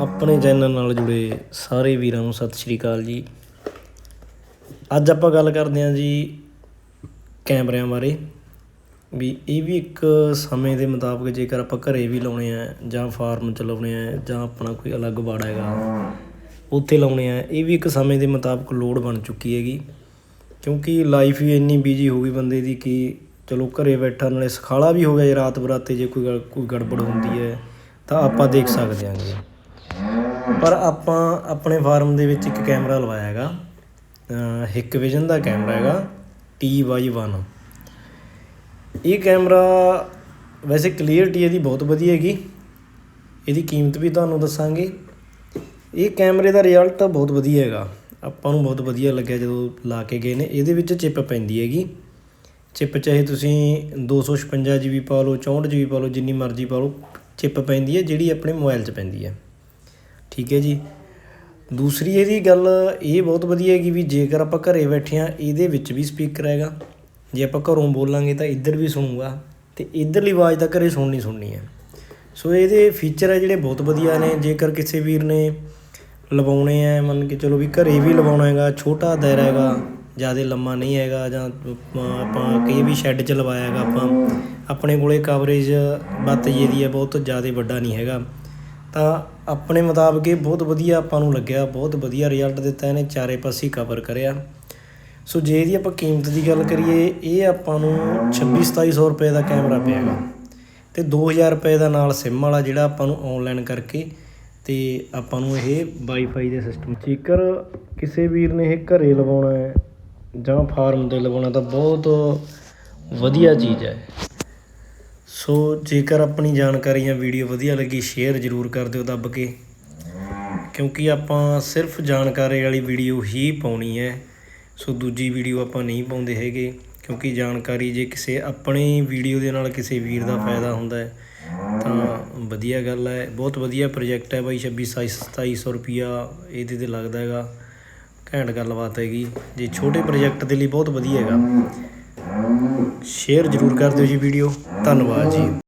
ਆਪਣੇ ਚੈਨਲ ਨਾਲ ਜੁੜੇ ਸਾਰੇ ਵੀਰਾਂ ਨੂੰ ਸਤਿ ਸ਼੍ਰੀ ਅਕਾਲ ਜੀ। ਅੱਜ ਆਪਾਂ ਗੱਲ ਕਰਦੇ ਹਾਂ ਜੀ ਕੈਮਰਿਆਂ ਬਾਰੇ। ਵੀ ਇਹ ਵੀ ਇੱਕ ਸਮੇਂ ਦੇ ਮੁਤਾਬਕ ਜੇਕਰ ਆਪਾਂ ਘਰੇ ਵੀ ਲਾਉਣੇ ਆ ਜਾਂ ਫਾਰਮ ਚ ਲਾਉਣੇ ਆ ਜਾਂ ਆਪਣਾ ਕੋਈ ਅਲੱਗ ਬਾੜਾ ਹੈਗਾ, ਉੱਥੇ ਲਾਉਣੇ ਆ, ਇਹ ਵੀ ਇੱਕ ਸਮੇਂ ਦੇ ਮੁਤਾਬਕ ਲੋੜ ਬਣ ਚੁੱਕੀ ਹੈਗੀ। ਕਿਉਂਕਿ ਲਾਈਫ ਹੀ ਇੰਨੀ ਬਿਜ਼ੀ ਹੋ ਗਈ ਬੰਦੇ ਦੀ ਕਿ ਚਲੋ ਘਰੇ ਬੈਠਾ ਨਾਲੇ ਸਖਾਲਾ ਵੀ ਹੋ ਗਿਆ ਜੇ, ਰਾਤ ਬਰਾਤੇ ਜੇ ਕੋਈ ਕੋਈ ਗੜਬੜ ਹੁੰਦੀ ਹੈ, ਤਾਂ ਆਪਾਂ ਦੇਖ ਸਕਦੇ ਹਾਂਗੇ ਪਰ ਆਪਾਂ ਆਪਣੇ ਫਾਰਮ ਦੇ ਵਿੱਚ ਇੱਕ ਕੈਮਰਾ ਲਵਾਇਆ ਹੈਗਾ। ਹਿੱਕ ਵਿਜ਼ਨ ਦਾ ਕੈਮਰਾ ਹੈਗਾ TY1 ਇਹ ਕੈਮਰਾ ਵੈਸੇ ਕਲੀਅਰਟੀ ਇਹਦੀ ਬਹੁਤ ਵਧੀਆ ਹੈਗੀ। ਇਹਦੀ ਕੀਮਤ ਵੀ ਤੁਹਾਨੂੰ ਦੱਸਾਂਗੇ। ਇਹ ਕੈਮਰੇ ਦਾ ਰਿਜ਼ਲਟ ਬਹੁਤ ਵਧੀਆ ਹੈਗਾ। ਆਪਾਂ ਨੂੰ ਬਹੁਤ ਵਧੀਆ ਲੱਗਿਆ ਜਦੋਂ ਲਾ ਕੇ ਗਏ ਨੇ। ਇਹਦੇ ਵਿੱਚ ਚਿਪ ਪੈਂਦੀ ਹੈਗੀ। ਚਿਪ ਚਾਹੇ ਤੁਸੀਂ 256 GB ਪਾ ਲਓ 64 GB ਪਾ ਲਓ, ਜਿੰਨੀ ਮਰਜ਼ੀ ਪਾ ਲਓ, ਚਿਪ ਪੈਂਦੀ ਹੈ, ਜਿਹੜੀ ਆਪਣੇ ਮੋਬਾਈਲ 'ਚ ਪੈਂਦੀ ਹੈ। ਠੀਕ ਹੈ ਜੀ। ਦੂਸਰੀ ਇਹਦੀ ਗੱਲ ਇਹ ਬਹੁਤ ਵਧੀਆ ਹੈਗੀ ਵੀ ਜੇਕਰ ਆਪਾਂ ਘਰੇ ਬੈਠੇ ਹਾਂ, ਇਹਦੇ ਵਿੱਚ ਵੀ ਸਪੀਕਰ ਹੈਗਾ। ਜੇ ਆਪਾਂ ਘਰੋਂ ਬੋਲਾਂਗੇ ਤਾਂ ਇੱਧਰ ਵੀ ਸੁਣੂਗਾ ਅਤੇ ਇੱਧਰਲੀ ਆਵਾਜ਼ ਤਾਂ ਘਰੇ ਸੁਣਨੀ ਸੁਣਨੀ ਹੈ। ਸੋ ਇਹਦੇ ਫੀਚਰ ਹੈ ਜਿਹੜੇ ਬਹੁਤ ਵਧੀਆ ਨੇ। ਜੇਕਰ ਕਿਸੇ ਵੀਰ ਨੇ ਲਵਾਉਣੇ ਆ ਮੰਨ ਕੇ ਚਲੋ ਵੀ ਘਰੇ ਵੀ ਲਵਾਉਣਾ ਹੈਗਾ, ਛੋਟਾ ਦਾਇਰਾ ਹੈਗਾ, ਜ਼ਿਆਦਾ ਲੰਮਾ ਨਹੀਂ ਹੈਗਾ ਜਾਂ ਆਪਾਂ ਕਈ ਵੀ ਸ਼ੈੱਡ 'ਚ ਲਵਾਇਆ ਹੈਗਾ ਆਪਾਂ, ਆਪਣੇ ਕੋਲੇ ਕਵਰੇਜ ਬੱਤ ਜਿਹਦੀ ਹੈ, ਬਹੁਤ ਜ਼ਿਆਦਾ ਵੱਡਾ ਨਹੀਂ ਹੈਗਾ। ਤਾਂ ਆਪਣੇ ਮੁਤਾਬਕ ਇਹ ਬਹੁਤ ਵਧੀਆ ਆਪਾਂ ਨੂੰ ਲੱਗਿਆ, ਬਹੁਤ ਵਧੀਆ ਰਿਜ਼ਲਟ ਦਿੱਤਾ ਇਹਨੇ, ਚਾਰੇ ਪਾਸੇ ਕਵਰ ਕਰਿਆ। ਸੋ ਜੇ ਇਹਦੀ ਆਪਾਂ ਕੀਮਤ ਦੀ ਗੱਲ ਕਰੀਏ, ਇਹ ਆਪਾਂ ਨੂੰ 26 2700 ਰੁਪਏ ਦਾ ਕੈਮਰਾ ਪਿਆਗਾ ਤੇ 2000 ਰੁਪਏ ਦਾ ਨਾਲ ਸਿਮ ਵਾਲਾ ਜਿਹੜਾ ਆਪਾਂ ਨੂੰ ਆਨਲਾਈਨ ਕਰਕੇ ਤੇ ਆਪਾਂ ਨੂੰ ਇਹ ਵਾਈਫਾਈ ਦੇ ਸਿਸਟਮ ਜੇਕਰ ਕਿਸੇ ਵੀਰ ਨੇ ਇਹ ਘਰੇ ਲਵਾਉਣਾ ਹੈ ਜਾਂ ਫਾਰਮ ਤੇ ਲਵਾਉਣਾ ਤਾਂ ਬਹੁਤ ਵਧੀਆ ਚੀਜ਼ ਹੈ। ਸੋ ਜੇਕਰ ਆਪਣੀ ਜਾਣਕਾਰੀ ਜਾਂ ਵੀਡੀਓ ਵਧੀਆ ਲੱਗੀ ਸ਼ੇਅਰ ਜ਼ਰੂਰ ਕਰ ਦਿਓ ਦੱਬ ਕੇ। ਕਿਉਂਕਿ ਆਪਾਂ ਸਿਰਫ ਜਾਣਕਾਰੀ ਵਾਲੀ ਵੀਡੀਓ ਹੀ ਪਾਉਣੀ ਹੈ। ਸੋ ਦੂਜੀ ਵੀਡੀਓ ਆਪਾਂ ਨਹੀਂ ਪਾਉਂਦੇ ਹੈਗੇ, ਕਿਉਂਕਿ ਜਾਣਕਾਰੀ ਜੇ ਕਿਸੇ ਆਪਣੇ ਵੀਡੀਓ ਦੇ ਨਾਲ ਕਿਸੇ ਵੀਰ ਦਾ ਫਾਇਦਾ ਹੁੰਦਾ ਹੈ, ਤਾਂ ਵਧੀਆ ਗੱਲ ਹੈ। ਬਹੁਤ ਵਧੀਆ ਪ੍ਰੋਜੈਕਟ ਹੈ ਬਾਈ 26 2700 ਰੁਪਿਆ ਇਹਦੇ ਤੇ ਲੱਗਦਾ ਹੈਗਾ। ਘੈਂਟ ਗੱਲਬਾਤ ਹੈਗੀ। ਜੇ ਛੋਟੇ ਪ੍ਰੋਜੈਕਟ ਦੇ ਲਈ ਬਹੁਤ ਵਧੀਆ ਹੈਗਾ। ਸ਼ੇਅਰ ਜ਼ਰੂਰ ਕਰ ਦਿਓ ਜੀ ਵੀਡੀਓ। ਧੰਨਵਾਦ ਜੀ।